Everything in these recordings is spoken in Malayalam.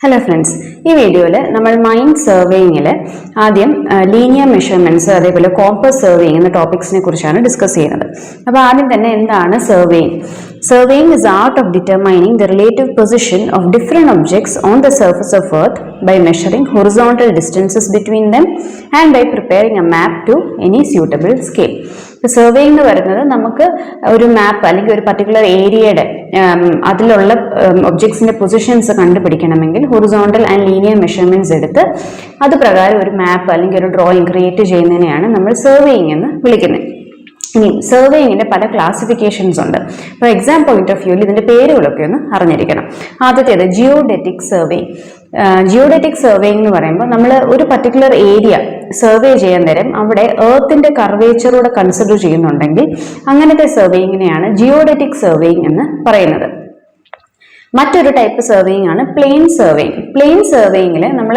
ഹലോ ഫ്രണ്ട്സ് ഈ വീഡിയോയിൽ നമ്മൾ മൈൻഡ് സർവേയിങ്ങിൽ ആദ്യം ലീനിയർ മെഷർമെന്റ്സ് അതേപോലെ കോമ്പസ് സർവേയിങ് എന്ന ടോപ്പിക്സിനെ കുറിച്ചാണ് ഡിസ്കസ് ചെയ്യുന്നത്. അപ്പോൾ ആദ്യം തന്നെ എന്താണ് surveying surveying is art of determining the relative position of different objects on the surface of earth by measuring horizontal distances between them and by preparing a map to any suitable scale survey എന്ന് പറയുന്നത് നമുക്ക് ഒരു മാപ്പ് അല്ലെങ്കിൽ ഒരു പർട്ടിക്കുലർ ഏരിയയുടെ അതിലുള്ള ഒബ്ജക്ട്സിന്റെ പൊസിഷൻസ് കണ്ടുപിടിക്കണമെങ്കിൽ ഹൊറിസോണ്ടൽ ആൻഡ് ലീനിയർ മെഷർമെന്റ്സ് എടുത്ത് അത് പ്രകാരം ഒരു മാപ്പ് അല്ലെങ്കിൽ ഒരു ഡ്രോയിങ് ക്രിയേറ്റ് ചെയ്യുന്നതിനെയാണ് നമ്മൾ സർവേയിങ് എന്ന് വിളിക്കുന്നത്. ഇനി സർവേയിങ്ങിന്റെ പല ക്ലാസിഫിക്കേഷൻസ് ഉണ്ട്. ഫോർ എക്സാം പോയിന്റ് ഓഫ് വ്യൂവിൽ പേരുകളൊക്കെ ഒന്ന് അറിഞ്ഞിരിക്കണം. ആദ്യത്തേത് ജിയോഡെറ്റിക് സർവേ ജിയോഡെറ്റിക് സർവേയിങ് എന്ന് പറയുമ്പോൾ നമ്മൾ ഒരു പർട്ടിക്കുലർ ഏരിയ സർവേ ചെയ്യാൻ നേരം അവിടെ എർത്തിന്റെ കർവേച്ചറൂടെ കൺസിഡർ ചെയ്യുന്നുണ്ടെങ്കിൽ അങ്ങനത്തെ സർവേയിങ്ങിനെയാണ് ജിയോഡറ്റിക് സർവേയിങ് എന്ന് പറയുന്നത്. മറ്റൊരു ടൈപ്പ് സർവേയിങ് ആണ് പ്ലെയിൻ സർവേയിങ് പ്ലെയിൻ സർവേയിങ്ങിൽ നമ്മൾ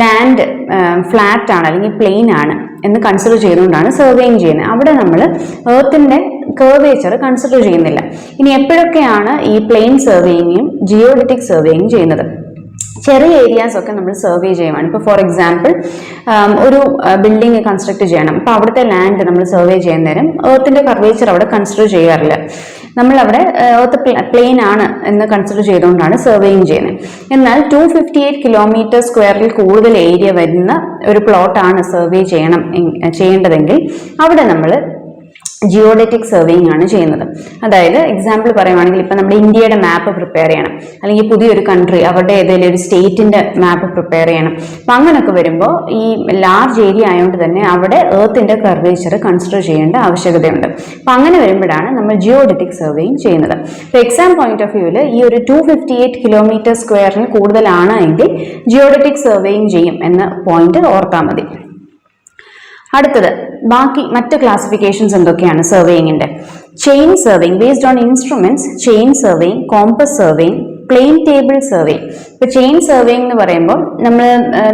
ലാൻഡ് ഫ്ലാറ്റ് ആണ് അല്ലെങ്കിൽ പ്ലെയിൻ ആണ് എന്ന് കൺസിഡർ ചെയ്തുകൊണ്ടാണ് സർവേയിങ് ചെയ്യുന്നത്. അവിടെ നമ്മൾ എർത്തിന്റെ കർവേച്ചർ കൺസിഡർ ചെയ്യുന്നില്ല. ഇനി എപ്പോഴൊക്കെയാണ് ഈ പ്ലെയിൻ സർവേയിങ്ങും ജിയോഡറ്റിക് സർവേയിങ് ചെയ്യുന്നത്? ചെറിയ ഏരിയാസ് ഒക്കെ നമ്മൾ സർവേ ചെയ്യുവാണ്. ഇപ്പോൾ ഫോർ എക്സാമ്പിൾ ഒരു ബിൽഡിംഗ് കൺസ്ട്രക്ട് ചെയ്യണം. അപ്പോൾ അവിടുത്തെ ലാൻഡ് നമ്മൾ സർവേ ചെയ്യുന്ന നേരം ഏർത്തിന്റെ കർവേച്ചർ അവിടെ കൺസിഡർ ചെയ്യാറില്ല. നമ്മളവിടെ ഏർത്ത് പ്ലെയിൻ ആണ് എന്ന് കൺസിഡർ ചെയ്തുകൊണ്ടാണ് സർവേയിങ് ചെയ്യുന്നത്. എന്നാൽ ടു ഫിഫ്റ്റി എയ്റ്റ് കിലോമീറ്റർ സ്ക്വയറിൽ കൂടുതൽ ഏരിയ വരുന്ന ഒരു പ്ലോട്ടാണ് സർവേ ചെയ്യണം ചെയ്യേണ്ടതെങ്കിൽ അവിടെ നമ്മൾ ജിയോഡറ്റിക് സർവേയിങ് ആണ് ചെയ്യുന്നത്. അതായത് എക്സാമ്പിൾ പറയുവാണെങ്കിൽ ഇപ്പം നമ്മുടെ ഇന്ത്യയുടെ മാപ്പ് പ്രിപ്പയർ ചെയ്യണം. അല്ലെങ്കിൽ പുതിയൊരു കൺട്രി അവരുടെ ഏതെങ്കിലും ഒരു സ്റ്റേറ്റിന്റെ മാപ്പ് പ്രിപ്പയർ ചെയ്യണം. അപ്പം അങ്ങനെയൊക്കെ വരുമ്പോൾ ഈ ലാർജ് ഏരിയ ആയതുകൊണ്ട് തന്നെ അവിടെ ഏർത്തിന്റെ കർവേച്ചർ കൺസിഡർ ചെയ്യേണ്ട ആവശ്യകതയുണ്ട്. അപ്പം അങ്ങനെ വരുമ്പോഴാണ് നമ്മൾ ജിയോഡറ്റിക് സർവേയിങ് ചെയ്യുന്നത്. ഇപ്പോൾ എക്സാം പോയിന്റ് ഓഫ് വ്യൂവിൽ ഈ ഒരു ടു ഫിഫ്റ്റി എയ്റ്റ് കിലോമീറ്റർ സ്ക്വയറിന് കൂടുതലാണ് എങ്കിൽ ജിയോഡറ്റിക് സർവേയിങ് ചെയ്യും എന്ന പോയിന്റ് ഓർത്താൽ മതി. അടുത്തത് ബാക്കി മറ്റ് ക്ലാസിഫിക്കേഷൻസ് എന്തൊക്കെയാണ് സർവേയിങ്ങിന്റെ chain surveying based on instruments chain surveying compass surveying plane table survey ഇപ്പൊ ചെയിൻ സർവേയിങ് എന്ന് പറയുമ്പോൾ നമ്മൾ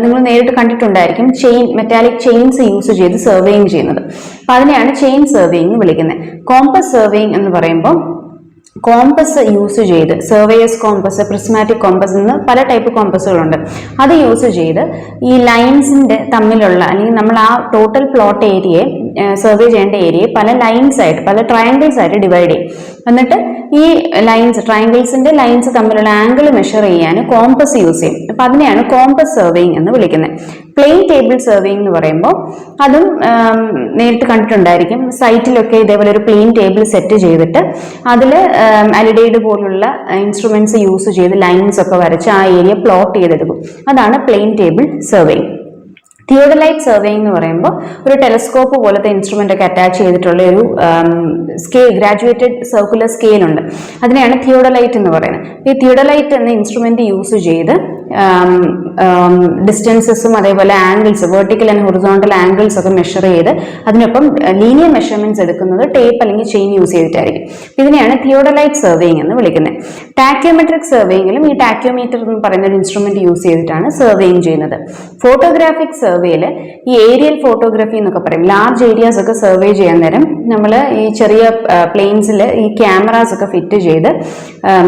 നിങ്ങൾ നേരിട്ട് കണ്ടിട്ടുണ്ടായിരിക്കും ചെയിൻ മെറ്റാലിക് ചെയിൻസ് യൂസ് ചെയ്ത് സർവേയിങ് ചെയ്യുന്നത്. അപ്പൊ അതിനെയാണ് ചെയിൻ സർവേയിങ് വിളിക്കുന്നത്. കോമ്പസ് സർവേയിങ് എന്ന് പറയുമ്പോൾ കോമ്പസ് യൂസ് ചെയ്ത് സർവേയസ് കോമ്പസ് പ്രിസ്മാറ്റിക് കോമ്പസ് എന്ന് പല ടൈപ്പ് കോമ്പസുകളുണ്ട് അത് യൂസ് ചെയ്ത് ഈ ലൈൻസിന്റെ തമ്മിലുള്ള അല്ലെങ്കിൽ നമ്മൾ ആ ടോട്ടൽ പ്ലോട്ട് ഏരിയയെ സർവേ ചെയ്യേണ്ട ഏരിയയെ പല ലൈൻസ് ആയിട്ട് പല ട്രയാങ്കിൾസ് ആയിട്ട് ഡിവൈഡ് ചെയ്യും. എന്നിട്ട് ഈ ലൈൻസ് ട്രയാങ്കിൾസിന്റെ ലൈൻസ് തമ്മിലുള്ള ആംഗിൾ മെഷർ ചെയ്യാൻ കോമ്പസ് യൂസ് ചെയ്യും. അപ്പൊ അതിനെയാണ് കോമ്പസ് സർവേയിങ് എന്ന് വിളിക്കുന്നത്. പ്ലെയിൻ ടേബിൾ സർവേയിങ് എന്ന് പറയുമ്പോൾ അതും നേരിട്ട് കണ്ടിട്ടുണ്ടായിരിക്കും. സൈറ്റിലൊക്കെ ഇതേപോലെ ഒരു പ്ലെയിൻ ടേബിൾ സെറ്റ് ചെയ്തിട്ട് അതിൽ അലിഡേഡ് പോലുള്ള ഇൻസ്ട്രുമെന്റ്സ് യൂസ് ചെയ്ത് ലൈൻസ് ഒക്കെ വരച്ച് ആ ഏരിയ പ്ലോട്ട് ചെയ്തെടുക്കും. അതാണ് plane table surveying theodolite survey എന്ന് പറയുമ്പോൾ ഒരു ടെലസ്കോപ്പ് പോലത്തെ ഇൻസ്ട്രുമെന്റ് ഒക്കെ അറ്റാച്ച് ചെയ്തിട്ടുള്ള ഒരു സ്കെയിൽ ഗ്രാജുവേറ്റഡ് സർക്കുലർ സ്കെയിൽ ഉണ്ട്. അതിനെയാണ് തിയോഡലൈറ്റ് എന്ന് പറയുന്നത്. ഈ തിയോഡലൈറ്റ് എന്ന ഇൻസ്ട്രുമെന്റ് യൂസ് ചെയ്ത് ഡിസ്റ്റൻസസും അതേപോലെ angles vertical and horizontal angles ഒക്കെ മെഷർ ചെയ്ത് അതിനൊപ്പം ലീനിയർ മെഷർമെന്റ്സ് എടുക്കുന്നത് ടേപ്പ് അല്ലെങ്കിൽ ചെയിൻ യൂസ് ചെയ്തിട്ടായിരിക്കും. ഇതിനെയാണ് തിയോഡലൈറ്റ് സർവേയിങ് എന്ന് വിളിക്കുന്നത്. ടാക്യോമെട്രിക് സർവേയിങ്ങിലും ഈ ടാക്യോമീറ്റർ എന്ന് പറയുന്ന ഒരു ഇൻസ്ട്രുമെന്റ് യൂസ് ചെയ്തിട്ടാണ് സർവേയിങ് ചെയ്യുന്നത്. ഫോട്ടോഗ്രാഫിക് സർവേയിൽ ഈ ഏരിയൽ ഫോട്ടോഗ്രാഫി എന്നൊക്കെ പറയും. ലാർജ് ഏരിയാസ് ഒക്കെ സർവേ ചെയ്യാൻ നേരം നമ്മൾ ഈ ചെറിയ പ്ലെയിൻസിൽ ഈ ക്യാമറാസ് ഒക്കെ ഫിറ്റ് ചെയ്ത്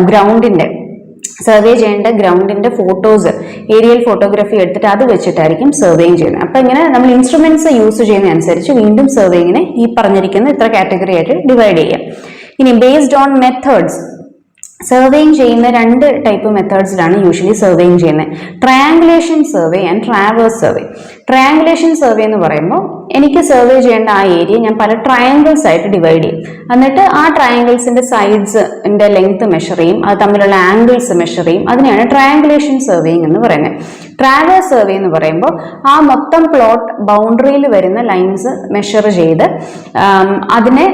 ഗ്രൗണ്ടിന്റെ സർവേ ചെയ്യേണ്ട ഗ്രൗണ്ടിന്റെ ഫോട്ടോസ് ഏരിയൽ ഫോട്ടോഗ്രാഫി എടുത്തിട്ട് അത് വെച്ചിട്ടായിരിക്കും സർവേയിങ് ചെയ്യുന്നത്. അപ്പൊ ഇങ്ങനെ നമ്മൾ ഇൻസ്ട്രുമെന്റ്സ് യൂസ് ചെയ്യുന്ന അനുസരിച്ച് വീണ്ടും സർവേയിങ്ങിനെ ഈ പറഞ്ഞിരിക്കുന്ന ഇത്ര കാറ്റഗറി ആയിട്ട് ഡിവൈഡ് ചെയ്യാം. ഇനി ബേസ്ഡ് ഓൺ മെത്തേഡ്സ് സർവേയിങ് ചെയ്യുന്ന രണ്ട് ടൈപ്പ് മെത്തേഡ്സിലാണ് യൂഷ്വലി സർവേയിങ് ചെയ്യുന്നത്. Triangulation survey and traverse survey triangulation survey എന്ന് പറയുമ്പോൾ എനിക്ക് സർവേ ചെയ്യേണ്ട ആ ഏരിയ ഞാൻ പല ട്രയാങ്കിൾസ് ആയിട്ട് ഡിവൈഡ് ചെയ്യും. എന്നിട്ട് ആ ട്രയാങ്കിൾസിന്റെ സൈഡ്സിന്റെ ലെങ്ത് മെഷർ ചെയ്യും അത് തമ്മിലുള്ള ആംഗിൾസ് മെഷർ ചെയ്യും. അതിനെയാണ് ട്രയാങ്കുലേഷൻ സർവേയിങ് എന്ന് പറയുന്നത്. ട്രാവേഴ്സ് സർവേ എന്ന് പറയുമ്പോൾ ആ മൊത്തം പ്ലോട്ട് ബൗണ്ടറിയിൽ വരുന്ന ലൈൻസ് മെഷർ ചെയ്ത് അതിനെ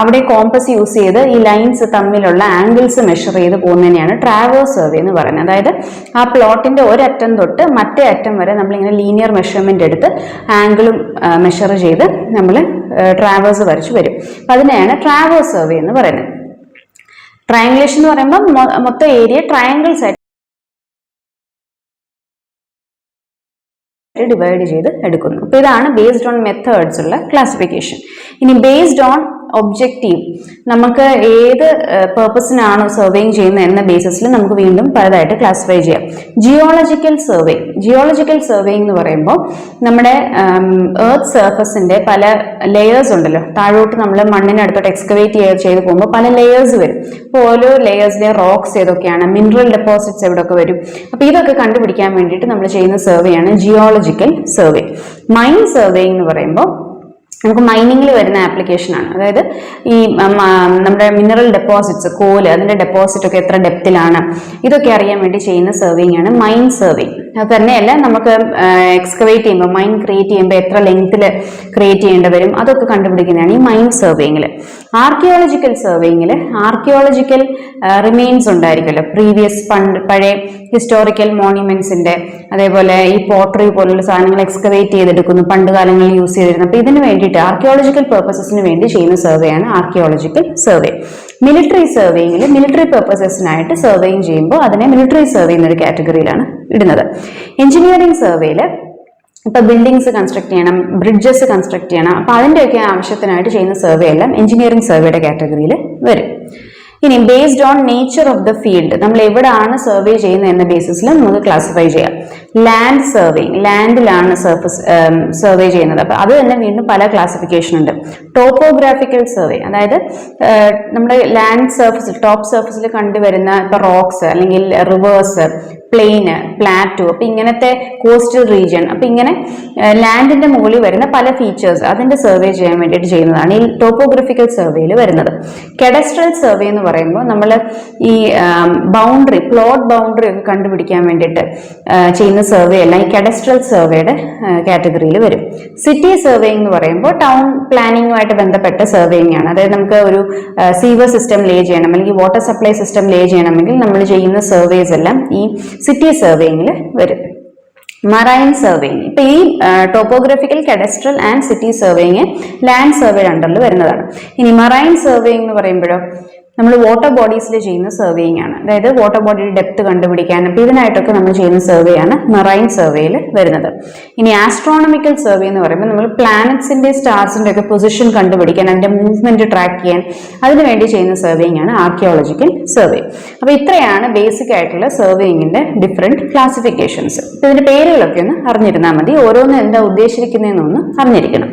അവിടെ കോമ്പസ് യൂസ് ചെയ്ത് ഈ ലൈൻസ് തമ്മിലുള്ള ആംഗിൾസ് മെഷർ ചെയ്ത് പോകുന്നതിനെയാണ് ട്രാവേഴ്സ് സർവേ എന്ന് പറയുന്നത്. അതായത് ആ പ്ലോട്ടിന്റെ ഒരറ്റം തൊട്ട് മറ്റേ അറ്റം വരെ നമ്മളിങ്ങനെ ലീനിയർ മെഷർമെന്റ് എടുത്ത് ആംഗിളും മെഷർ ചെയ്ത് നമ്മൾ ട്രാവേഴ്സ് വരച്ച് വരും. അപ്പം അതിനെയാണ് ട്രാവേഴ്സ് സർവേ എന്ന് പറയുന്നത്. ട്രയാങ്കുലേഷൻ എന്ന് പറയുമ്പോൾ മൊത്തം ഏരിയ ട്രയാങ്കിൾസ് ആയിട്ട് ഡിവൈഡ് ചെയ്ത് എടുക്കുന്നു. അപ്പോൾ ഇതാണ് ബേസ്ഡ് ഓൺ മെത്തേഡ്സ് ഉള്ള ക്ലാസിഫിക്കേഷൻ ഇനി ബേസ്ഡ് ഓൺ ഒബ്ജക്റ്റീവ് നമുക്ക് ഏത് പേർപ്പസിനാണ് സർവേയിങ് ചെയ്യുന്നത് എന്ന ബേസിസിൽ നമുക്ക് വീണ്ടും പലതായിട്ട് ക്ലാസിഫൈ ചെയ്യാം. ജിയോളജിക്കൽ സർവേ ജിയോളജിക്കൽ സർവേയിങ് എന്ന് പറയുമ്പോൾ നമ്മുടെ എർത്ത് സർഫസിന്റെ പല ലെയേഴ്സ് ഉണ്ടല്ലോ. താഴോട്ട് നമ്മൾ മണ്ണിനടുത്തോട്ട് എക്സ്കവേറ്റ് ചെയ്ത് ചെയ്ത് പോകുമ്പോൾ പല ലെയേഴ്സ് വരും. അപ്പോൾ ഓരോ ലെയേഴ്സിലെ റോക്സ് ഏതൊക്കെയാണ് മിനറൽ ഡെപ്പോസിറ്റ്സ് എവിടെയൊക്കെ വരും. അപ്പോൾ ഇതൊക്കെ കണ്ടുപിടിക്കാൻ വേണ്ടിയിട്ട് നമ്മൾ ചെയ്യുന്ന സർവേയാണ് ജിയോളജിക്കൽ സർവേ മൈൻ സർവേ എന്ന് പറയുമ്പോൾ നമുക്ക് മൈനിങ്ങിൽ വരുന്ന ആപ്ലിക്കേഷനാണ് അതായത് ഈ നമ്മുടെ മിനറൽ ഡെപ്പോസിറ്റ്സ് കോൽ അതിന്റെ ഡെപ്പോസിറ്റ് ഒക്കെ എത്ര ഡെപ്തിലാണ് ഇതൊക്കെ അറിയാൻ വേണ്ടി ചെയ്യുന്ന സർവേയിങ് ആണ് മൈൻ സർവേ അത് തന്നെയല്ല നമുക്ക് എക്സ്കവേറ്റ് ചെയ്യുമ്പോൾ മൈൻ ക്രിയേറ്റ് ചെയ്യുമ്പോൾ എത്ര ലെങ്ത്തിൽ ക്രിയേറ്റ് ചെയ്യേണ്ടി വരും അതൊക്കെ കണ്ടുപിടിക്കുന്നതാണ് ഈ മൈൻ സർവേയിങ്ങിൽ ആർക്കിയോളജിക്കൽ സർവേയിങ്ങിൽ ആർക്കിയോളജിക്കൽ റിമെയിൻസ് ഉണ്ടായിരിക്കുമല്ലോ. പ്രീവിയസ് പണ്ട് പഴയ ഹിസ്റ്റോറിക്കൽ മോണ്യുമെന്റ്സിന്റെ അതേപോലെ ഈ പോട്ടറി പോലുള്ള സാധനങ്ങൾ എക്സ്കവേറ്റ് ചെയ്തെടുക്കുന്നു. പണ്ട് കാലങ്ങളിൽ യൂസ് ചെയ്തിരുന്നു അപ്പോൾ ഇതിന് വേണ്ടിയിട്ട് ആർക്കിയോളജിക്കൽ പർപ്പസസിന് വേണ്ടി ചെയ്യുന്ന സർവേ ആണ് ആർക്കിയോളജിക്കൽ സർവേ മിലിറ്ററി സർവേയിങ്ങിൽ മിലിറ്ററി പർപ്പസസിനായിട്ട് സർവേയിങ് ചെയ്യുമ്പോൾ അതിനെ മിലിറ്ററി സർവേ എന്നൊരു കാറ്റഗറിയിലാണ് ഇടുന്നത്. എഞ്ചിനീയറിംഗ് സർവേയിൽ ഇപ്പൊ ബിൽഡിങ്സ് കൺസ്ട്രക്ട് ചെയ്യണം ബ്രിഡ്ജസ് കൺസ്ട്രക്ട് ചെയ്യണം അപ്പൊ അതിന്റെയൊക്കെ ആവശ്യത്തിനായിട്ട് ചെയ്യുന്ന സർവേ എല്ലാം എഞ്ചിനീയറിംഗ് സർവേയുടെ കാറ്റഗറിയിൽ വരും. ഇനി based on nature of the field നമ്മൾ എവിടെയാണ് സർവേ ചെയ്യുന്നത് എന്ന ബേസിസിൽ നമുക്ക് ക്ലാസിഫൈ ചെയ്യാം. ലാൻഡ് സർവേ ലാൻഡിലാണ് സർഫസ് സർവേ ചെയ്യുന്നത്. അപ്പോൾ അത് തന്നെ വീണ്ടും പല ക്ലാസിഫിക്കേഷൻ ഉണ്ട്. ടോപ്പോഗ്രാഫിക്കൽ സർവേ അതായത് നമ്മുടെ ലാൻഡ് സർഫസ് ടോപ്പ് സർഫസിൽ കണ്ടുവരുന്ന ഇപ്പോൾ റോക്സ് അല്ലെങ്കിൽ റിവേഴ്സ് പ്ലെയിന് പ്ലാറ്റോ അപ്പം ഇങ്ങനത്തെ കോസ്റ്റൽ റീജിയൻ അപ്പം ഇങ്ങനെ ലാൻഡിന്റെ മുകളിൽ വരുന്ന പല ഫീച്ചേഴ്സ് അതിന്റെ സർവേ ചെയ്യാൻ വേണ്ടിയിട്ട് ചെയ്യുന്നതാണ് ഈ ടോപ്പോഗ്രഫിക്കൽ സർവേയിൽ വരുന്നത്. കെഡസ്ട്രൽ സർവേ എന്ന് പറയുമ്പോൾ നമ്മൾ ഈ ബൗണ്ടറി പ്ലോട്ട് ബൗണ്ടറി ഒക്കെ കണ്ടുപിടിക്കാൻ വേണ്ടിയിട്ട് ചെയ്യുന്ന സർവേ എല്ലാം ഈ കെഡസ്ട്രൽ സർവേയുടെ കാറ്റഗറിയിൽ വരും. സിറ്റി സർവേയിങ് എന്ന് പറയുമ്പോൾ ടൗൺ പ്ലാനിങ്ങുമായിട്ട് ബന്ധപ്പെട്ട സർവേയിങ് ആണ്. അതായത് നമുക്ക് ഒരു സീവർ സിസ്റ്റം ലേ ചെയ്യണം അല്ലെങ്കിൽ വാട്ടർ സപ്ലൈ സിസ്റ്റം ലേ ചെയ്യണമെങ്കിൽ നമ്മൾ ചെയ്യുന്ന സർവേസ് എല്ലാം ഈ സിറ്റി സർവേയിങ്ങിൽ വരും. മറൈൻ സർവേയിങ് ഇപ്പൊ ഈ topographical cadastral and city surveying land survey അണ്ടറിൽ വരുന്നതാണ്. ഇനി മറൈൻ സർവേയിങ് എന്ന് പറയുമ്പോഴോ നമ്മൾ വാട്ടർ ബോഡീസിൽ ചെയ്യുന്ന സർവേയിങ് ആണ്. അതായത് വാട്ടർ ബോഡിയുടെ ഡെപ്ത് കണ്ടുപിടിക്കാൻ അപ്പോൾ ഇതിനായിട്ടൊക്കെ നമ്മൾ ചെയ്യുന്ന സർവേയാണ് മറൈൻ സർവേയിൽ വരുന്നത്. ഇനി ആസ്ട്രോണമിക്കൽ സർവേ എന്ന് പറയുമ്പോൾ നമ്മൾ പ്ലാനറ്റ്സിന്റെ സ്റ്റാർസിന്റെ ഒക്കെ പൊസിഷൻ കണ്ടുപിടിക്കാൻ അതിന്റെ മൂവ്മെന്റ് ട്രാക്ക് ചെയ്യാൻ അതിനുവേണ്ടി ചെയ്യുന്ന സർവേയിങ് ആണ് ആർക്കിയോളജിക്കൽ സർവേ അപ്പോൾ ഇത്രയാണ് ബേസിക് ആയിട്ടുള്ള സർവേയിങ്ങിന്റെ ഡിഫറെന്റ് ക്ലാസിഫിക്കേഷൻസ് ഇതിന്റെ പേരുകളൊക്കെ ഒന്ന് അറിഞ്ഞിരുന്നാൽ മതി. ഓരോന്നും എന്താ ഉദ്ദേശിക്കുന്നതെന്നൊന്ന് അറിഞ്ഞിരിക്കണം.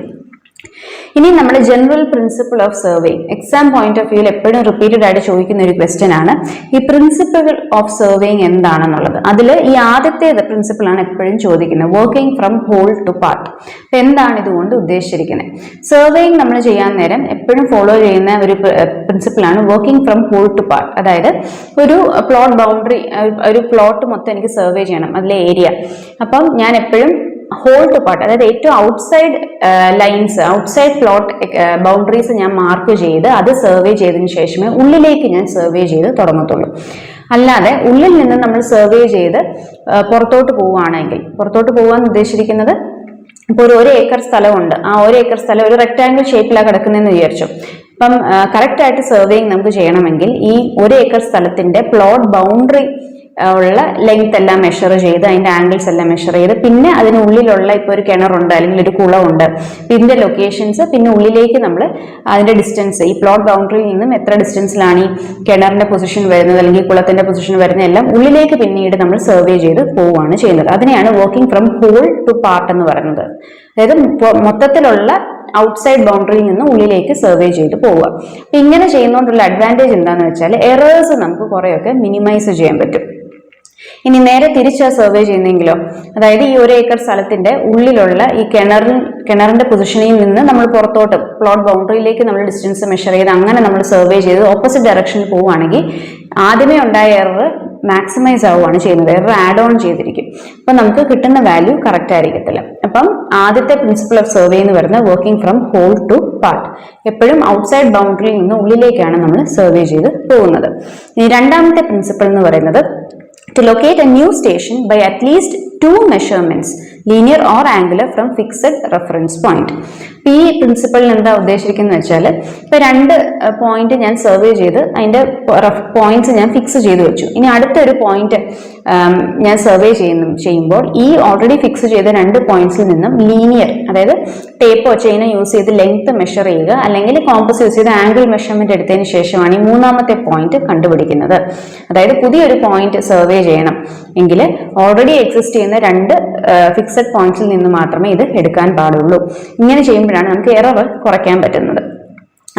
ഇനി നമ്മുടെ general principle of surveying exam point of വ്യൂവിൽ എപ്പോഴും റിപ്പീറ്റഡ് ആയിട്ട് ചോദിക്കുന്ന ഒരു ക്വസ്റ്റ്യൻ ആണ്. ഈ പ്രിൻസിപ്പിൾ ഓഫ് സർവേയിങ് എന്താണെന്നുള്ളത്? അതിൽ ഈ ആദ്യത്തെ പ്രിൻസിപ്പിൾ ആണ് എപ്പോഴും ചോദിക്കുന്നത്. Working from whole to part അപ്പൊ എന്താണ് ഇതുകൊണ്ട് ഉദ്ദേശിച്ചിരിക്കുന്നത്? സർവേയിങ് നമ്മൾ ചെയ്യാൻ നേരം എപ്പോഴും ഫോളോ ചെയ്യുന്ന ഒരു പ്രിൻസിപ്പിൾ ആണ് working from whole to part അതായത് ഒരു പ്ലോട്ട് ബൗണ്ടറി ഒരു പ്ലോട്ട് മൊത്തം എനിക്ക് സർവേ ചെയ്യണം. അതിലെ ഏരിയ അപ്പം ഞാൻ എപ്പോഴും ഹോൾ ടു പാർട്ട് അതായത് ഏറ്റവും outside lines outside plot boundaries ഞാൻ മാർക്ക് ചെയ്ത് അത് സർവേ ചെയ്തതിന് ശേഷമേ ഉള്ളിലേക്ക് ഞാൻ സർവേ ചെയ്ത് തുടങ്ങത്തുള്ളൂ. അല്ലാതെ ഉള്ളിൽ നിന്ന് നമ്മൾ സർവേ ചെയ്ത് പുറത്തോട്ട് പോവുകയാണെങ്കിൽ പുറത്തോട്ട് പോകാൻ ഉദ്ദേശിച്ചിരിക്കുന്നത് ഇപ്പോൾ ഒരു ഒരു ഏക്കർ സ്ഥലമുണ്ട്. ആ ഒരു ഏക്കർ സ്ഥലം ഒരു റെക്റ്റാങ്കിൾ ഷേപ്പിലാണ് കിടക്കുന്നതെന്ന് വിചാരിച്ചു. അപ്പം കറക്റ്റായിട്ട് സർവേയിങ് നമുക്ക് ചെയ്യണമെങ്കിൽ ഈ ഒരു ഏക്കർ സ്ഥലത്തിന്റെ പ്ലോട്ട് ബൗണ്ടറി ഉള്ള ലെങ്ത് എല്ലാം മെഷർ ചെയ്ത് അതിന്റെ ആംഗിൾസ് എല്ലാം മെഷർ ചെയ്ത് പിന്നെ അതിനുള്ളിലുള്ള ഇപ്പോൾ ഒരു കിണറുണ്ട് അല്ലെങ്കിൽ ഒരു കുളമുണ്ട്. ഇതിന്റെ ലൊക്കേഷൻസ് പിന്നെ ഉള്ളിലേക്ക് നമ്മൾ അതിന്റെ ഡിസ്റ്റൻസ് ഈ പ്ലോട്ട് ബൗണ്ടറിയിൽ നിന്നും എത്ര ഡിസ്റ്റൻസിലാണ് ഈ കിണറിന്റെ പൊസിഷൻ വരുന്നത് അല്ലെങ്കിൽ കുളത്തിന്റെ പൊസിഷൻ വരുന്നത് എല്ലാം ഉള്ളിലേക്ക് പിന്നീട് നമ്മൾ സർവേ ചെയ്ത് പോവുകയാണ് ചെയ്യുന്നത്. അതിനെയാണ് working from whole to part എന്ന് പറയുന്നത്. അതായത് മൊത്തത്തിലുള്ള ഔട്ട്സൈഡ് ബൗണ്ടറിയിൽ നിന്ന് ഉള്ളിലേക്ക് സർവേ ചെയ്ത് പോവുക. അപ്പൊ ഇങ്ങനെ ചെയ്യുന്നതുകൊണ്ടുള്ള അഡ്വാന്റേജ് എന്താണെന്ന് വെച്ചാൽ എറേഴ്സ് നമുക്ക് കുറേയൊക്കെ മിനിമൈസ് ചെയ്യാൻ പറ്റും. ഇനി നേരെ തിരിച്ച് സർവേ ചെയ്യുന്നെങ്കിലോ? അതായത് ഈ ഒരു ഏക്കർ സ്ഥലത്തിന്റെ ഉള്ളിലുള്ള ഈ കിണറിൽ കിണറിന്റെ പൊസിഷനിൽ നിന്ന് നമ്മൾ പുറത്തോട്ട് പ്ലോട്ട് ബൗണ്ടറിയിലേക്ക് നമ്മൾ ഡിസ്റ്റൻസ് മെഷർ ചെയ്ത് അങ്ങനെ നമ്മൾ സർവേ ചെയ്ത് ഓപ്പോസിറ്റ് ഡയറക്ഷനിൽ പോവുകയാണെങ്കിൽ ആദ്യമേ ഉണ്ടായ എറർ മാക്സിമൈസ് ആവുകയാണ് ചെയ്യുന്നത്. എറർ ആഡ് ഓൺ ചെയ്തിരിക്കും. അപ്പം നമുക്ക് കിട്ടുന്ന വാല്യൂ കറക്റ്റ് ആയിരിക്കത്തില്ല. അപ്പം ആദ്യത്തെ പ്രിൻസിപ്പിൾ ഓഫ് സർവേ എന്ന് പറയുന്നത് working from whole to part എപ്പോഴും ഔട്ട്സൈഡ് ബൗണ്ടറിയിൽ നിന്ന് ഉള്ളിലേക്കാണ് നമ്മൾ സർവേ ചെയ്ത് പോകുന്നത്. ഇനി രണ്ടാമത്തെ പ്രിൻസിപ്പിൾ എന്ന് പറയുന്നത് to locate a new station by at least two measurements linear or angular from fixed reference point ഈ പ്രിൻസിപ്പളിൽ എന്താ ഉദ്ദേശിക്കുന്നത് വെച്ചാൽ ഇപ്പൊ രണ്ട് പോയിന്റ് ഞാൻ സർവേ ചെയ്ത് അതിന്റെ പോയിന്റ്സ് ഞാൻ ഫിക്സ് ചെയ്ത് വെച്ചു. ഇനി അടുത്തൊരു പോയിന്റ് ഞാൻ സർവേ ചെയ്യുന്നു ചെയ്യുമ്പോൾ ഈ ഓൾറെഡി ഫിക്സ് ചെയ്ത രണ്ട് പോയിന്റ്സിൽ നിന്നും ലീനിയർ അതായത് ടേപ്പോ ചെയിനോ യൂസ് ചെയ്ത് ലെങ്ത് മെഷർ ചെയ്യുക അല്ലെങ്കിൽ കോമ്പസ് യൂസ് ചെയ്ത് ആംഗിൾ മെഷർമെന്റ് എടുത്തതിന് ശേഷമാണ് ഈ മൂന്നാമത്തെ പോയിന്റ് കണ്ടുപിടിക്കുന്നത്. അതായത് പുതിയൊരു പോയിന്റ് സർവേ ചെയ്യണം. എങ്കിൽ ഓൾറെഡി എക്സിസ്റ്റ് ചെയ്യുന്ന രണ്ട് ഫിക്സഡ് പോയിന്റ്സിൽ നിന്ന് മാത്രമേ ഇത് എടുക്കാൻ പാടുള്ളൂ. ഇങ്ങനെ ചെയ്യുമ്പോഴാണ് നമുക്ക് എറർ കുറയ്ക്കാൻ പറ്റുന്നത്.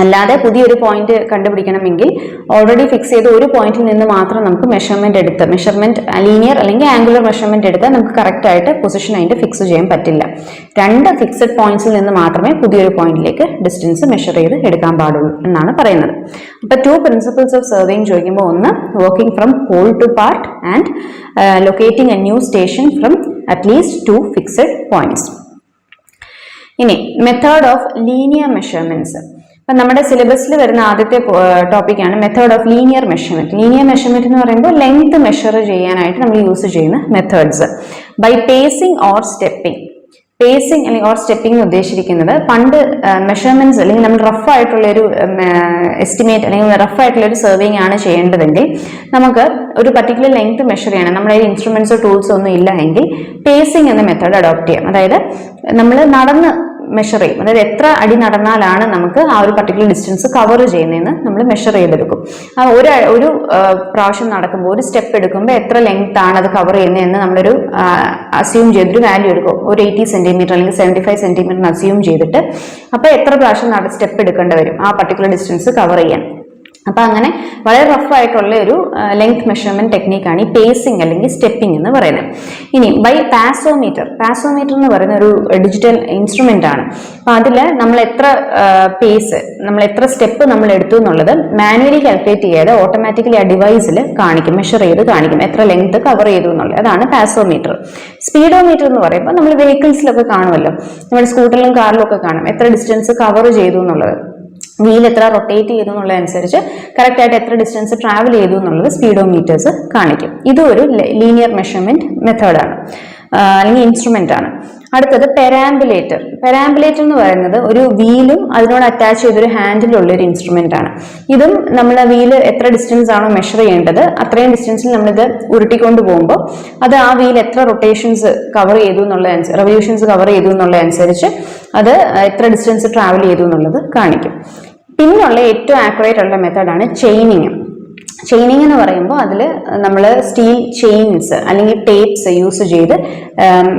അല്ലാതെ പുതിയൊരു പോയിന്റ് കണ്ടുപിടിക്കണമെങ്കിൽ ഓൾറെഡി ഫിക്സ് ചെയ്ത ഒരു പോയിന്റിൽ നിന്ന് മാത്രം നമുക്ക് മെഷർമെന്റ് എടുത്ത് മെഷർമെന്റ് ലീനിയർ അല്ലെങ്കിൽ ആംഗുലർ മെഷർമെന്റ് എടുത്താൽ നമുക്ക് കറക്റ്റ് ആയിട്ട് പൊസിഷൻ അതിന്റെ ഫിക്സ് ചെയ്യാൻ പറ്റില്ല. രണ്ട് ഫിക്സഡ് പോയിന്റ്സിൽ നിന്ന് മാത്രമേ പുതിയൊരു പോയിന്റിലേക്ക് ഡിസ്റ്റൻസ് മെഷർ ചെയ്ത് എടുക്കാൻ പാടുള്ളൂ എന്നാണ് പറയുന്നത്. അപ്പോൾ ടു പ്രിൻസിപ്പിൾസ് ഓഫ് സർവേയിങ് ചോദിക്കുമ്പോൾ ഒന്ന് working from whole to part and locating a new station from at least two fixed points ഇനി മെത്തേഡ് ഓഫ് ലീനിയർ മെഷർമെന്റ്സ് അപ്പം നമ്മുടെ സിലബസിൽ വരുന്ന ആദ്യത്തെ ടോപ്പിക്കാണ് method of linear measurement linear measurement എന്ന് പറയുമ്പോൾ ലെങ്ത് മെഷർ ചെയ്യാനായിട്ട് നമ്മൾ യൂസ് ചെയ്യുന്ന methods by pacing or stepping pacing അല്ലെങ്കിൽ ഓർ സ്റ്റെപ്പിംഗ് ഉദ്ദേശിക്കുന്നത്. പണ്ട് മെഷർമെന്റ്സ് അല്ലെങ്കിൽ നമ്മൾ റഫ് ആയിട്ടുള്ള ഒരു എസ്റ്റിമേറ്റ് അല്ലെങ്കിൽ റഫ് ആയിട്ടുള്ള ഒരു സർവേയിങ് ആണ് ചെയ്യേണ്ടതെങ്കിൽ നമുക്ക് ഒരു പർട്ടിക്കുലർ ലെങ്ത് മെഷർ ചെയ്യണം. നമ്മുടെ ഇൻസ്ട്രുമെന്റ്സോ ടൂൾസോ ഒന്നും ഇല്ല എങ്കിൽ പേസിംഗ് എന്ന മെത്തേഡ് അഡോപ്റ്റ് ചെയ്യാം. അതായത് നമ്മൾ നടന്ന് മെഷർ ചെയ്യും. അതായത് എത്ര അടി നടന്നാലാണ് നമുക്ക് ആ ഒരു പർട്ടിക്കുലർ ഡിസ്റ്റൻസ് കവർ ചെയ്യുന്നതെന്ന് നമ്മൾ മെഷർ ചെയ്തെടുക്കും. ആ ഒരു ഒരു പ്രാവശ്യം നടക്കുമ്പോൾ ഒരു സ്റ്റെപ്പ് എടുക്കുമ്പോൾ എത്ര ലെങ്ത് ആണ് അത് കവർ ചെയ്യുന്നതെന്ന് നമ്മളൊരു അസ്യൂം ചെയ്തൊരു വാല്യൂ എടുക്കും. ഒരു എയ്റ്റി സെന്റിമീറ്റർ അല്ലെങ്കിൽ സെവന്റി ഫൈവ് സെന്റിമീറ്റർ അസ്യൂം ചെയ്തിട്ട്. അപ്പോൾ എത്ര പ്രാവശ്യം നട സ്റ്റെപ്പ് എടുക്കേണ്ടി വരും ആ പർട്ടിക്കുലർ ഡിസ്റ്റൻസ് കവർ ചെയ്യാൻ. അപ്പൊ അങ്ങനെ വളരെ റഫായിട്ടുള്ള ഒരു ലെങ്ത് മെഷർമെന്റ് ടെക്നീക്കാണ് ഈ പേസിംഗ് അല്ലെങ്കിൽ സ്റ്റെപ്പിംഗ് എന്ന് പറയുന്നത്. ഇനി ബൈ പാസോമീറ്റർ പാസോമീറ്റർ എന്ന് പറയുന്ന ഒരു ഡിജിറ്റൽ ഇൻസ്ട്രുമെന്റ് ആണ്. അപ്പം അതിൽ നമ്മൾ എത്ര പേസ് നമ്മൾ എത്ര സ്റ്റെപ്പ് നമ്മൾ എടുത്തു എന്നുള്ളത് മാനുവലി കാൽക്കുലേറ്റ് ചെയ്യാതെ ഓട്ടോമാറ്റിക്കലി ആ ഡിവൈസിൽ കാണിക്കും മെഷർ ചെയ്ത് കാണിക്കും എത്ര ലെങ്ത് കവർ ചെയ്തു എന്നുള്ളത്. അതാണ് പാസോമീറ്റർ സ്പീഡോമീറ്റർ എന്ന് പറയുമ്പോൾ നമ്മൾ വെഹിക്കിൾസിലൊക്കെ കാണുമല്ലോ. നമ്മുടെ സ്കൂട്ടറിലും കാറിലും ഒക്കെ കാണും. എത്ര ഡിസ്റ്റൻസ് കവർ ചെയ്തു എന്നുള്ളത്. വീൽ എത്ര റൊട്ടേറ്റ് ചെയ്തു എന്നുള്ളതനുസരിച്ച് കറക്റ്റായിട്ട് എത്ര ഡിസ്റ്റൻസ് ട്രാവൽ ചെയ്തു എന്നുള്ളത് സ്പീഡോമീറ്റേഴ്സ് കാണിക്കും. ഇതും ഒരു ലീനിയർ മെഷർമെന്റ് മെത്തേഡാണ് അല്ലെങ്കിൽ ഇൻസ്ട്രുമെന്റ് ആണ്. അടുത്തത് പെരാമ്പുലേറ്റർ പെരാമ്പുലേറ്റർ എന്ന് പറയുന്നത് ഒരു വീലും അതിനോട് അറ്റാച്ച് ചെയ്തൊരു ഹാൻഡിലുള്ള ഒരു ഇൻസ്ട്രുമെന്റ് ആണ്. ഇതും നമ്മൾ വീൽ എത്ര ഡിസ്റ്റൻസ് ആണോ മെഷർ ചെയ്യേണ്ടത് അത്രയും ഡിസ്റ്റൻസിൽ നമ്മളിത് ഉരുട്ടിക്കൊണ്ട് പോകുമ്പോൾ അത് ആ വീൽ എത്ര റൊട്ടേഷൻസ് കവർ ചെയ്തു എന്നുള്ള റെവല്യൂഷൻസ് കവർ ചെയ്തു എന്നുള്ള അനുസരിച്ച് അത് എത്ര ഡിസ്റ്റൻസ് ട്രാവൽ ചെയ്തു എന്നുള്ളത് കാണിക്കും. പിന്നുള്ള ഏറ്റവും ആക്യുറേറ്റ് ഉള്ള മെത്തേഡാണ് ചെയിനിങ് ചെയിനിങ് എന്ന് പറയുമ്പോൾ അതിൽ നമ്മൾ സ്റ്റീൽ ചെയിൻസ് അല്ലെങ്കിൽ ടേപ്സ് യൂസ് ചെയ്ത്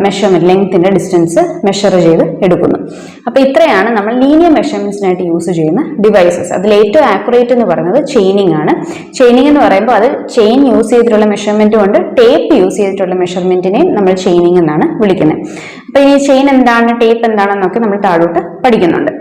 മെഷർമെന്റ് ലെങ്ത്തിന്റെ ഡിസ്റ്റൻസ് മെഷർ ചെയ്ത് എടുക്കുന്നു. അപ്പോൾ ഇത്രയാണ് നമ്മൾ ലീനിയർ മെഷർമെൻസിനായിട്ട് യൂസ് ചെയ്യുന്ന ഡിവൈസസ് അതിൽ ഏറ്റവും ആക്യുറേറ്റ് എന്ന് പറയുന്നത് ചെയിനിങ് ആണ്. ചെയിനിങ് എന്ന് പറയുമ്പോൾ അത് ചെയിൻ യൂസ് ചെയ്തിട്ടുള്ള മെഷർമെന്റും ഉണ്ട് ടേപ്പ് യൂസ് ചെയ്തിട്ടുള്ള മെഷർമെന്റിനെയും നമ്മൾ ചെയിനിങ് എന്നാണ് വിളിക്കുന്നത്. അപ്പോൾ ഈ ചെയിൻ എന്താണ് ടേപ്പ് എന്താണെന്നൊക്കെ നമ്മൾ താഴോട്ട് പഠിക്കുന്നുണ്ട്.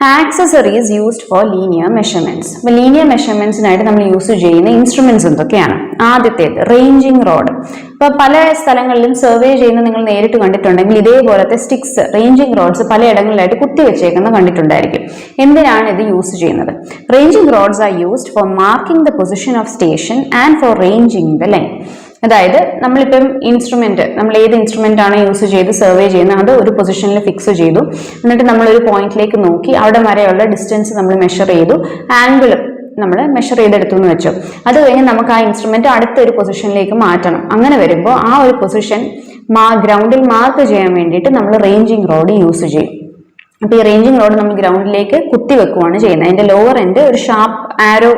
Accessories used for linear measurements അപ്പൊ ലീനിയർ മെഷർമെന്റ്സിനായിട്ട് നമ്മൾ യൂസ് ചെയ്യുന്ന ഇൻസ്ട്രുമെന്റ്സ് എന്തൊക്കെയാണ്? ആദ്യത്തേത് റേഞ്ചിങ് റോഡ് ഇപ്പൊ പല സ്ഥലങ്ങളിലും സർവേ ചെയ്യുന്ന നിങ്ങൾ നേരിട്ട് കണ്ടിട്ടുണ്ടെങ്കിൽ ഇതേപോലത്തെ സ്റ്റിക്സ് റേഞ്ചിങ് റോഡ്സ് പലയിടങ്ങളിലായിട്ട് കുത്തിവെച്ചേക്കുന്ന കണ്ടിട്ടുണ്ടായിരിക്കും. എന്തിനാണ് ഇത് യൂസ് ചെയ്യുന്നത്? Ranging rods are used for marking the position of station and for ranging the line അതായത് നമ്മളിപ്പം ഇൻസ്ട്രുമെന്റ് നമ്മൾ ഏത് ഇൻസ്ട്രുമെന്റ് ആണ് യൂസ് ചെയ്ത് സർവേ ചെയ്യുന്നത് അത് ഒരു പൊസിഷനിൽ ഫിക്സ് ചെയ്തു. എന്നിട്ട് നമ്മൾ ഒരു പോയിന്റിലേക്ക് നോക്കി അവിടെ വരെയുള്ള ഡിസ്റ്റൻസ് നമ്മൾ മെഷർ ചെയ്തു. ആംഗിൾ നമ്മൾ മെഷർ ചെയ്തെടുത്തു എന്ന് വെച്ചു. അത് കഴിഞ്ഞ് നമുക്ക് ആ ഇൻസ്ട്രുമെന്റ് അടുത്തൊരു പൊസിഷനിലേക്ക് മാറ്റണം. അങ്ങനെ വരുമ്പോൾ ആ ഒരു പൊസിഷൻ മാ ഗ്രൗണ്ടിൽ മാർക്ക് ചെയ്യാൻ വേണ്ടിയിട്ട് നമ്മൾ റേഞ്ചിങ് റോഡ് യൂസ് ചെയ്യും. അപ്പോൾ ഈ റേഞ്ചിങ് റോഡ് നമ്മൾ ഗ്രൗണ്ടിലേക്ക് കുത്തി വെക്കുവാണ് ചെയ്യുന്നത്. അതിന്റെ ലോവർ എൻഡ് ഒരു ഷാർപ്പ് ആരോ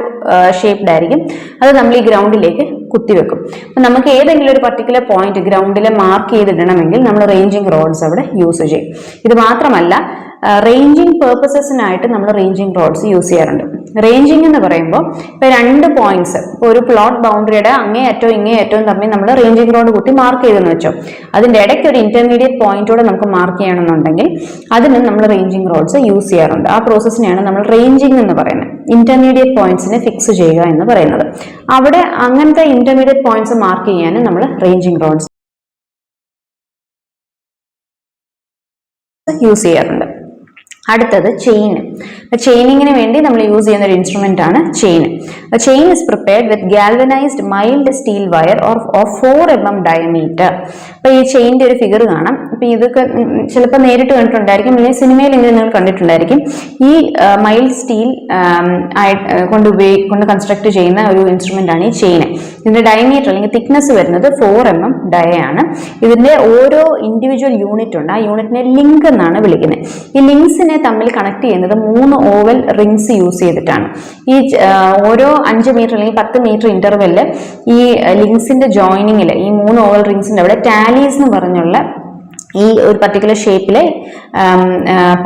ഷേപ്ഡ് ആയിരിക്കും. അത് നമ്മൾ ഈ ഗ്രൗണ്ടിലേക്ക് കുത്തിവെക്കും. അപ്പം നമുക്ക് ഏതെങ്കിലും ഒരു പർട്ടിക്കുലർ പോയിന്റ് ഗ്രൗണ്ടിൽ മാർക്ക് ചെയ്തിടണമെങ്കിൽ നമ്മൾ റേഞ്ചിങ് റോഡ്സ് അവിടെ യൂസ് ചെയ്യും. ഇത് മാത്രമല്ല റേഞ്ചിങ് പേർപ്പസസിനായിട്ട് നമ്മൾ റേഞ്ചിങ് റോഡ്സ് യൂസ് ചെയ്യാറുണ്ട്. റേഞ്ചിങ് എന്ന് പറയുമ്പോൾ ഇപ്പൊ രണ്ട് പോയിന്റ്സ് ഇപ്പൊ ഒരു പ്ലോട്ട് ബൗണ്ടറിയുടെ അങ്ങേ ഏറ്റവും ഇങ്ങേ ഏറ്റവും തമ്മിൽ നമ്മൾ റേഞ്ചിങ് റോഡ് കൂട്ടി മാർക്ക് ചെയ്തെന്ന് വെച്ചോ. അതിന്റെ ഇടയ്ക്ക് ഒരു ഇന്റർമീഡിയറ്റ് പോയിന്റോടെ നമുക്ക് മാർക്ക് ചെയ്യണമെന്നുണ്ടെങ്കിൽ അതിന് നമ്മൾ റേഞ്ചിങ് റോഡ്സ് യൂസ് ചെയ്യാറുണ്ട്. ആ പ്രോസസ്സിനെയാണ് നമ്മൾ റേഞ്ചിങ് എന്ന് പറയുന്നത്. ഇന്റർമീഡിയറ്റ് പോയിന്റ്സിനെ ഫിക്സ് ചെയ്യുക എന്ന് പറയുന്നത്. അവിടെ അങ്ങനത്തെ ഇന്റർമീഡിയറ്റ് പോയിന്റ്സ് മാർക്ക് ചെയ്യാനും നമ്മൾ റേഞ്ചിങ് റോഡ്സ് യൂസ് ചെയ്യാറുണ്ട്. അടുത്തത് ചെയിൻ ചെയിനിങ്ങിന് വേണ്ടി നമ്മൾ യൂസ് ചെയ്യുന്ന ഒരു ഇൻസ്ട്രുമെന്റ് ആണ് chain chain is prepared with galvanised mild steel wire or of four M M diameter അപ്പൊ ഈ ചെയിന്റെ ഒരു ഫിഗർ കാണാം. അപ്പൊ ഇതൊക്കെ ചിലപ്പോൾ നേരിട്ട് കണ്ടിട്ടുണ്ടായിരിക്കും. അല്ലെങ്കിൽ സിനിമയിലെങ്കിലും നിങ്ങൾ കണ്ടിട്ടുണ്ടായിരിക്കും. ഈ മൈൽഡ് സ്റ്റീൽ കൊണ്ട് ഉപയോഗി കൊണ്ട് കൺസ്ട്രക്ട് ചെയ്യുന്ന ഒരു ഇൻസ്ട്രുമെന്റ് ആണ് ഈ ചെയിൻ ഇതിന്റെ ഡയമീറ്റർ അല്ലെങ്കിൽ തിക്നെസ് വരുന്നത് ഫോർ എം എം ഡയാണ് ഇതിന്റെ ഓരോ ഇൻഡിവിജ്വൽ യൂണിറ്റ് ഉണ്ട്. ആ യൂണിറ്റിനെ ലിങ്ക് എന്നാണ് വിളിക്കുന്നത്. ഈ തമ്മിൽ കണക്ട് ചെയ്യുന്നത് മൂന്ന് ഓവൽ റിങ്സ് യൂസ് ചെയ്തിട്ടാണ്. ഈ ഓരോ അഞ്ച് മീറ്റർ അല്ലെങ്കിൽ പത്ത് മീറ്റർ ഇന്റർവെല്ലിൽ ഈ ലിങ്ക്സിന്റെ ജോയിനിങ്ങിൽ ഈ മൂന്ന് ഓവൽ റിങ്സിന്റെ അവിടെ ടാലീസ് എന്ന് പറഞ്ഞുള്ള ഈ ഒരു പർട്ടിക്കുലർ ഷേപ്പിലെ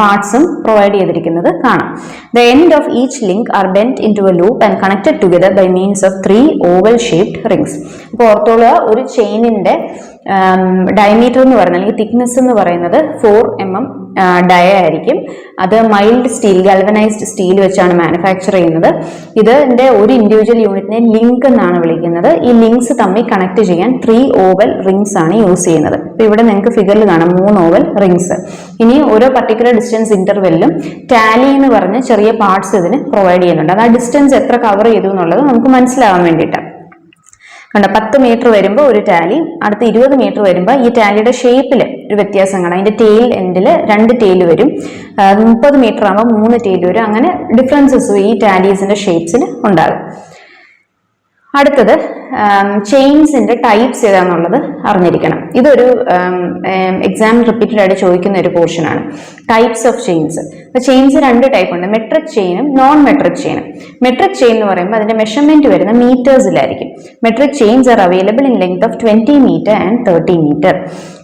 പാർട്സും പ്രൊവൈഡ് ചെയ്തിരിക്കുന്നത് കാണാം. The end of each link are bent in to a loop and connected together by means of three oval shaped rings അപ്പോൾ ഓർത്തോളുക ഒരു ചെയിനിന്റെ ഡയമീറ്റർ എന്ന് പറയുന്നത് അല്ലെങ്കിൽ തിക്നെസ് എന്ന് പറയുന്നത് ഫോർ എം എം ഡയ ആയിരിക്കും. അത് മൈൽഡ് സ്റ്റീൽ ഗാൽവനൈസ്ഡ് സ്റ്റീൽ വെച്ചാണ് മാനുഫാക്ചർ ചെയ്യുന്നത്. ഇതിന്റെ ഒരു ഇൻഡിവിജ്വൽ യൂണിറ്റിനെ ലിങ്ക് എന്നാണ് വിളിക്കുന്നത്. ഈ ലിങ്ക്സ് തമ്മിൽ കണക്ട് ചെയ്യാൻ ത്രീ ഓവൽ റിങ്സ് ആണ് യൂസ് ചെയ്യുന്നത്. ഇപ്പൊ ഇവിടെ നിങ്ങൾക്ക് ഫിഗറിൽ കാണാം മൂന്ന് ഓവൽ റിങ്സ് ഇനി ഓരോ പർട്ടിക്കുലർ ഡിസ്റ്റൻസ് ഇന്റർവെല്ലും ടാലി എന്ന് പറഞ്ഞ ചെറിയ പാർട്സ് ഇതിന് പ്രൊവൈഡ് ചെയ്യുന്നുണ്ട്. അത് ആ ഡിസ്റ്റൻസ് എത്ര കവർ ചെയ്തു എന്നുള്ളത് നമുക്ക് മനസ്സിലാവാൻ വേണ്ടിയിട്ടാണ് കണ്ട പത്ത് മീറ്റർ വരുമ്പോൾ ഒരു ടാലി അടുത്ത ഇരുപത് മീറ്റർ വരുമ്പോൾ ഈ ടാലിയുടെ ഷേപ്പിൽ ഒരു വ്യത്യാസം കാണാം അതിന്റെ ടെയിൽ എൻഡിൽ രണ്ട് ടെയിൽ വരും. മുപ്പത് മീറ്റർ ആകുമ്പോൾ മൂന്ന് ടെയിൽ വരും. അങ്ങനെ ഡിഫറൻസസ് ഈ ടാലീസിന്റെ ഷേപ്സിൽ ഉണ്ടാകും. അടുത്തത് ചെയിൻസിന്റെ ടൈപ്സ് ഏതാണെന്നുള്ളത് അറിഞ്ഞിരിക്കണം. ഇതൊരു എക്സാം റിപ്പീറ്റഡ് ആയിട്ട് ചോദിക്കുന്ന ഒരു പോർഷനാണ് ടൈപ്സ് ഓഫ് ചെയിൻസ് അപ്പൊ ചെയിൻസ് രണ്ട് ടൈപ്പ് ഉണ്ട്. മെട്രിക് ചെയിനും നോൺ മെട്രിക് ചെയിനും മെട്രിക് ചെയിൻ എന്ന് പറയുമ്പോൾ അതിന്റെ മെഷർമെന്റ് വരുന്ന മീറ്റേഴ്സിലായിരിക്കും metric chains are available in length of twenty metre and thirty metre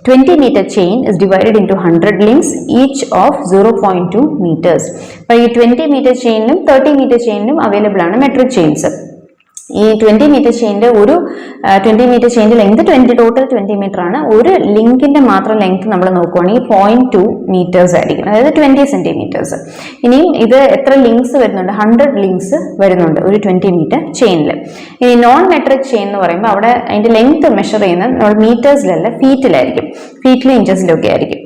twenty metre chain is divided into hundred links each of zero point two metres അപ്പോൾ ഈ ട്വന്റി മീറ്റർ ചെയിനിലും തേർട്ടി മീറ്റർ ചെയിനിലും അവൈലബിൾ ആണ് മെട്രിക് ചെയിൻസ് ഈ ട്വന്റി മീറ്റർ ചെയിന്റെ ഒരു twenty metre ചെയിന്റെ length twenty total twenty metre ആണ്. ഒരു ലിങ്കിന്റെ മാത്രം ലെങ്ത് നമ്മൾ നോക്കുവാണെങ്കിൽ പോയിന്റ് ടു മീറ്റേഴ്സ് ആയിരിക്കും അതായത് ട്വന്റി സെന്റിമീറ്റേഴ്സ് ഇനിയും ഇത് എത്ര ലിങ്ക്സ് വരുന്നുണ്ട്? ഹൺഡ്രഡ് ലിങ്ക്സ് വരുന്നുണ്ട് ഒരു ട്വന്റി മീറ്റർ ചെയിനിൽ ഇനി നോൺ മെട്രിക് ചെയിൻ എന്ന് പറയുമ്പോൾ അവിടെ അതിന്റെ ലെങ്ത് മെഷർ ചെയ്യുന്നത് മീറ്റേഴ്സിലല്ല ഫീറ്റിലായിരിക്കും ഫീറ്റിലും ഇഞ്ചസിലും ഒക്കെ ആയിരിക്കും.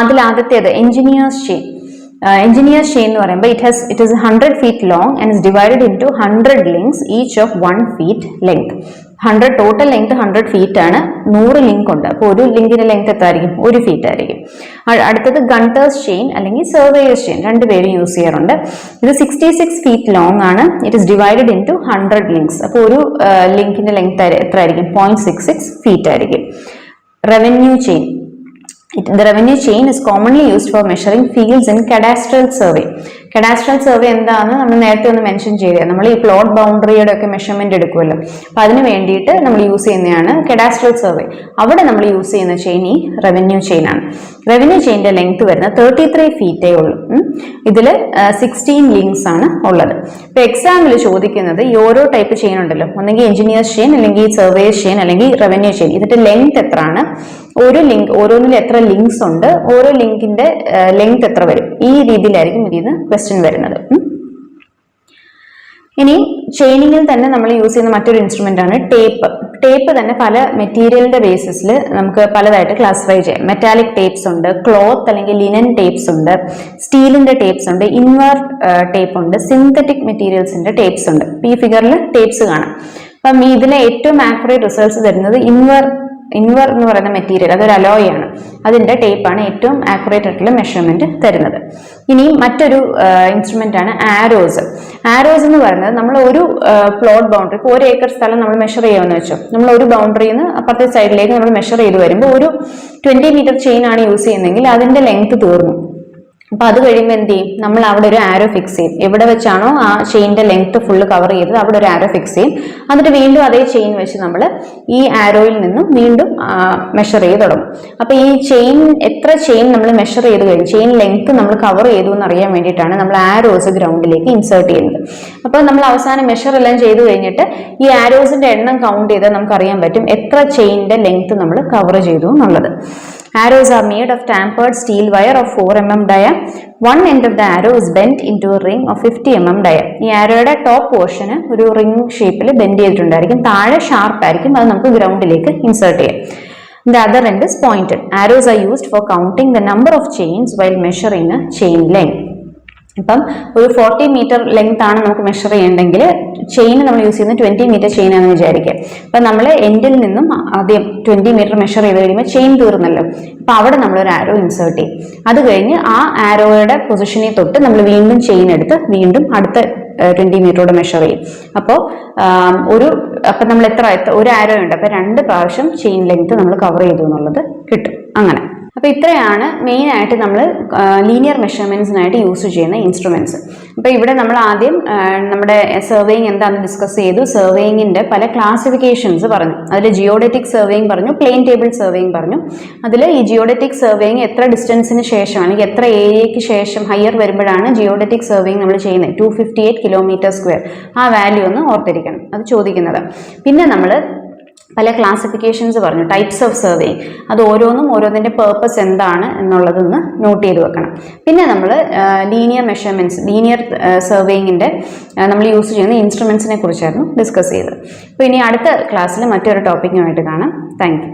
അതിൽ ആദ്യത്തേത് എഞ്ചിനീയേഴ്സ് ചെയിൻ എഞ്ചിനീയേഴ്സ് ചെയിൻ എന്ന് പറയുമ്പോൾ it has it is hundred feet long and is divided into hundred links each of one feet length hundred total length hundred feet ആണ്. നൂറ് ലിങ്ക് ഉണ്ട്. അപ്പോൾ ഒരു ലിങ്കിന്റെ ലെങ്ത് എത്തായിരിക്കും? ഒരു ഫീറ്റ് ആയിരിക്കും. അടുത്തത് ഗണ്ടേഴ്സ് ചെയിൻ അല്ലെങ്കിൽ സർവേയേഴ്സ് ചെയിൻ രണ്ടുപേരും യൂസ് ചെയ്യാറുണ്ട്. ഇത് സിക്സ്റ്റി സിക്സ് ഫീറ്റ് ലോങ് ആണ്. It is divided into hundred links അപ്പോൾ ഒരു ലിങ്കിന്റെ ലെങ്ത് എത്ര ആയിരിക്കും പോയിന്റ് സിക്സ് സിക്സ് ഫീറ്റ് ആയിരിക്കും. Revenue chain the revenue chain is commonly used for measuring fields in cadastral survey. Cadastral survey എന്താണെന്ന് നമ്മൾ നേരത്തെ ഒന്ന് മെൻഷൻ ചെയ്തത് നമ്മൾ ഈ പ്ലോട്ട് ബൗണ്ടറിയുടെ ഒക്കെ മെഷർമെന്റ് എടുക്കുമല്ലോ. അപ്പൊ അതിന് വേണ്ടിയിട്ട് നമ്മൾ യൂസ് ചെയ്യുന്നതാണ് കഡാസ്ട്രൽ സർവേ അവിടെ നമ്മൾ യൂസ് ചെയ്യുന്ന ചെയിൻ ഈ റവന്യൂ ചെയിൻ ആണ്. റവന്യൂ ചെയിന്റെ ലെങ്ത് വരുന്ന തേർട്ടി ത്രീ ഫീറ്റേ ഉള്ളൂ. ഇതിൽ സിക്സ്റ്റീൻ ലിങ്ക്സ് ആണ് ഉള്ളത്. ഇപ്പൊ എക്സാമിൽ ചോദിക്കുന്നത് ഈ ഓരോ ടൈപ്പ് ചെയിൻ ഉണ്ടല്ലോ. ഒന്നെങ്കിൽ എഞ്ചിനീയേഴ്സ് ചെയിൻ അല്ലെങ്കിൽ സർവേസ് ചെയിൻ അല്ലെങ്കിൽ റവന്യൂ ചെയിൻ ഇതിന്റെ ലെങ്ത് എത്രയാണ്? ഒരു ലിങ്ക് ഓരോന്നിൽ എത്ര ലിങ്ക്സ് ഉണ്ട് ഓരോ ലിങ്കിന്റെ ലെങ്ത് എത്ര വരും? ഈ രീതിയിലായിരിക്കും ഇതിൽ നിന്ന് ക്വസ്റ്റ്യൻ വരുന്നത്. ഇനി ചെയിനിങ്ങിൽ തന്നെ നമ്മൾ യൂസ് ചെയ്യുന്ന മറ്റൊരു ഇൻസ്ട്രുമെന്റ് ആണ് ടേപ്പ് ടേപ്പ് തന്നെ പല മെറ്റീരിയലിന്റെ ബേസിസിൽ നമുക്ക് പലതായിട്ട് ക്ലാസിഫൈ ചെയ്യാം. മെറ്റാലിക് ടേപ്സ് ഉണ്ട് ക്ലോത്ത് അല്ലെങ്കിൽ ലിനൻ ടേപ്സ് ഉണ്ട് സ്റ്റീലിന്റെ ടേപ്സ് ഉണ്ട് ഇൻവർ ടേപ്പ് ഉണ്ട് സിന്തറ്റിക് മെറ്റീരിയൽസിന്റെ ടേപ്സ് ഉണ്ട്. ഈ ഫിഗറിൽ ടേപ്സ് കാണാം. അപ്പം ഇതിലെ ഏറ്റവും ആക്യുറേറ്റ് റിസൾട്ട്സ് തരുന്നത് ഇൻവർ ഇൻവർ എന്ന് പറയുന്ന മെറ്റീരിയൽ അതൊരു അലോയ് ആണ്. അതിന്റെ ടേപ്പാണ് ഏറ്റവും ആക്യുറേറ്റ് ആയിട്ടുള്ള മെഷർമെന്റ് തരുന്നത്. ഇനി മറ്റൊരു ഇൻസ്ട്രുമെന്റ് ആണ് ആരോസ് ആരോസ് എന്ന് പറയുന്നത് നമ്മൾ ഒരു പ്ലോട്ട് ബൗണ്ടറി ഇപ്പോൾ ഒരു ഏക്കർ സ്ഥലം നമ്മൾ മെഷർ ചെയ്യുമെന്ന് വെച്ചോ. നമ്മൾ ഒരു ബൗണ്ടറിയിൽ നിന്ന് അപ്പുറത്തെ സൈഡിലേക്ക് നമ്മൾ മെഷർ ചെയ്ത് വരുമ്പോൾ ഒരു ട്വന്റി മീറ്റർ ചെയിൻ ആണ് യൂസ് ചെയ്യുന്നതെങ്കിൽ അതിന്റെ ലെങ്ത് തീർന്നു. അപ്പൊ അത് കഴിയുമ്പോൾ എന്ത് ചെയ്യും? നമ്മൾ അവിടെ ഒരു ആരോ ഫിക്സ് ചെയ്യും. എവിടെ വെച്ചാണോ ആ ചെയിന്റെ ലെങ്ത് ഫുള്ള് കവർ ചെയ്തത് അവിടെ ഒരു ആരോ ഫിക്സ് ചെയ്യും. എന്നിട്ട് വീണ്ടും അതേ ചെയിൻ വെച്ച് നമ്മൾ ഈ ആരോയിൽ നിന്നും വീണ്ടും മെഷർ ചെയ്ത് തുടങ്ങും. അപ്പൊ ഈ ചെയിൻ എത്ര ചെയിൻ നമ്മൾ മെഷർ ചെയ്ത് കഴിഞ്ഞു? ചെയിൻ ലെങ്ത് നമ്മൾ കവർ ചെയ്തു എന്ന് അറിയാൻ വേണ്ടിയിട്ടാണ് നമ്മൾ ആരോസ് ഗ്രൗണ്ടിലേക്ക് ഇൻസേർട്ട് ചെയ്യുന്നത്. അപ്പൊ നമ്മൾ അവസാനം മെഷർ എല്ലാം ചെയ്തു കഴിഞ്ഞിട്ട് ഈ ആരോസിന്റെ എണ്ണം കൗണ്ട് ചെയ്താൽ നമുക്ക് അറിയാൻ പറ്റും എത്ര ചെയിനിന്റെ ലെങ്ത് നമ്മൾ കവർ ചെയ്തു എന്നുള്ളത്. Arrows are made of tampered steel wire of 4 mm dia. One end of the arrow is bent into a ring of 50 mm dia. ഈ ആരോയുടെ ടോപ്പ് പോർഷന് ഒരു റിംഗ് ഷേപ്പിൽ ബെൻഡ് ചെയ്തിട്ടുണ്ടായിരിക്കും താഴെ ഷാർപ്പ് ആയിരിക്കും അത് നമുക്ക് ഗ്രൗണ്ടിലേക്ക് ഇൻസേർട്ട് ചെയ്യാം The other end is pointed. Arrows are used for counting the number of chains while measuring a chain length. ഇപ്പം ഒരു ഫോർട്ടി മീറ്റർ ലെങ്ത് ആണ് നമുക്ക് മെഷർ ചെയ്യേണ്ടെങ്കിൽ ചെയിൻ നമ്മൾ യൂസ് ചെയ്യുന്നത് ട്വന്റി മീറ്റർ ചെയിൻ ആണെന്ന് വിചാരിക്കുക അപ്പം നമ്മൾ എൻഡിൽ നിന്നും ആദ്യം ട്വന്റി മീറ്റർ മെഷർ ചെയ്ത് കഴിയുമ്പോൾ ചെയിൻ തീർന്നല്ലോ. അപ്പോൾ അവിടെ നമ്മൾ ഒരു ആരോ ഇൻസേർട്ട് ചെയ്യും. അത് കഴിഞ്ഞ് ആ ആരോയുടെ പൊസിഷനെ തൊട്ട് നമ്മൾ വീണ്ടും ചെയിൻ എടുത്ത് വീണ്ടും അടുത്ത ട്വന്റി മീറ്ററോട് മെഷർ ചെയ്യും. അപ്പോൾ ഒരു അപ്പം നമ്മൾ എത്ര- ഒരു ആരോ ഉണ്ട്. അപ്പോൾ രണ്ട് പ്രാവശ്യം ചെയിൻ ലെങ്ത് നമ്മൾ കവർ ചെയ്തു എന്നുള്ളത് കിട്ടും. അങ്ങനെ. അപ്പോൾ ഇത്രയാണ് മെയിനായിട്ട് നമ്മൾ ലീനിയർ മെഷർമെന്റ്സിനായിട്ട് യൂസ് ചെയ്യുന്ന ഇൻസ്ട്രുമെന്റ്സ് അപ്പോൾ ഇവിടെ നമ്മൾ ആദ്യം നമ്മുടെ സർവേയിങ് എന്താണെന്ന് ഡിസ്കസ് ചെയ്തു. സർവേയിങ്ങിന്റെ പല ക്ലാസിഫിക്കേഷൻസ് പറഞ്ഞു. അതിൽ ജിയോഡറ്റിക് സർവേയിങ് പറഞ്ഞു പ്ലെയിൻ ടേബിൾ സർവേയിങ് പറഞ്ഞു. അതിൽ ഈ ജിയോഡറ്റിക് സർവേയിങ് എത്ര ഡിസ്റ്റൻസിന് ശേഷം അല്ലെങ്കിൽ എത്ര ഏരിയയ്ക്ക് ശേഷം ഹയർ വരുമ്പോഴാണ് ജിയോഡറ്റിക് സർവേയിങ് നമ്മൾ ചെയ്യുന്നത്? Two fifty eight kilometre square ആ വാല്യൂ ഒന്ന് ഓർത്തിരിക്കണം. അത് ചോദിക്കുന്നത്. പിന്നെ നമ്മൾ പല ക്ലാസിഫിക്കേഷൻസ് പറഞ്ഞു. ടൈപ്സ് ഓഫ് സർവേയിങ് അത് ഓരോന്നും ഓരോന്നിന്റെ പേർപ്പസ് എന്താണ് എന്നുള്ളതൊന്ന് നോട്ട് ചെയ്ത് വെക്കണം. പിന്നെ നമ്മൾ ലീനിയർ മെഷർമെന്റ്സ് ലീനിയർ സർവേയിങ്ങിന്റെ നമ്മൾ യൂസ് ചെയ്യുന്ന ഇൻസ്ട്രുമെൻസിനെ കുറിച്ചായിരുന്നു ഡിസ്കസ് ചെയ്തത്. അപ്പോൾ ഇനി അടുത്ത ക്ലാസ്സിൽ മറ്റൊരു ടോപ്പിക്കുമായിട്ട് കാണാം. താങ്ക്